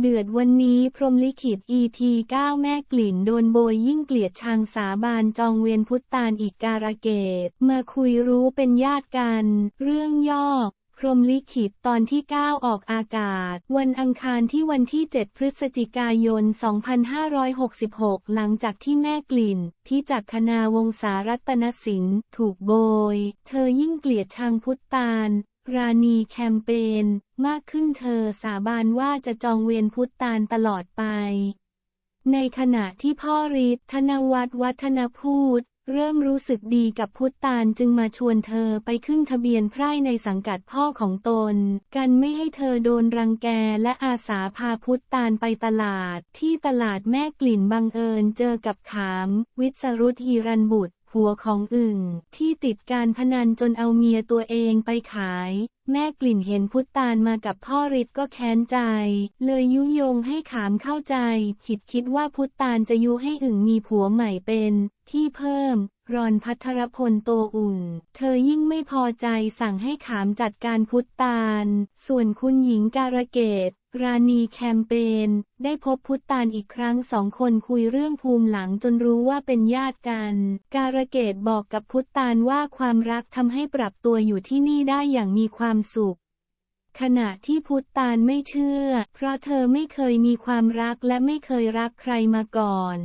เดือดวันนี้พรมลิขิต EP 9 แม่กลิ่นโดนโบยยิ่งเกลียดชังสาบานจองเวียนพุทธานอีกการะเกต มาคุยรู้เป็นญาติกัน เรื่องย่อพรมลิขิตตอนที่ 9 ออกอากาศ วันอังคารที่วันที่ 7 พฤศจิกายน 2566 หลังจากที่แม่กลิ่นพิจักคณาวงศารัตนสิน ถูกโบย เธอยิ่งเกลียดชังพุทธาน ราณีแคมเปญมากขึ้นเธอสาบานว่าจะจองเวียนพุทธานตลอดไป ในขณะที่พ่อฤทธิ์ธนวัฒน์วัฒนพูด เริ่มรู้สึกดีกับพุทธานจึงมาชวนเธอไปขึ้นทะเบียนไพร่ในสังกัดพ่อของตน กันไม่ให้เธอโดนรังแกและอาสาพาพุทธานไปตลาด ที่ตลาดแม่กลิ่นบังเอิญเจอกับขาม วิศรุตฮีรันบุตร ผัวของอึ่งที่ติดการพนันจนเอาเมียตัวเองไปขาย แม่กลิ่นเห็นพุทธานมากับพ่อฤทธิ์ก็แค้นใจ เลยยุยงให้ขามเข้าใจ ผิดคิดว่าพุทธานจะยุให้อึ่งมีผัวใหม่เป็นที่เพิ่ม รอนพัทรพลโตอุ่น เธอยิ่งไม่พอใจสั่งให้ขามจัดการพุทธาน ส่วนคุณหญิงการะเกตราณีแคมเปญได้พบพุทธานอีกครั้งสองคนคุยเรื่องภูมิหลังจนรู้ว่าเป็นญาติกัน การเกตบอกกับพุทธานว่าความรักทำให้ปรับตัวอยู่ที่นี่ได้อย่างมีความสุข ขณะที่พุทธานไม่เชื่อ เพราะเธอไม่เคยมีความรักและไม่เคยรักใครมาก่อน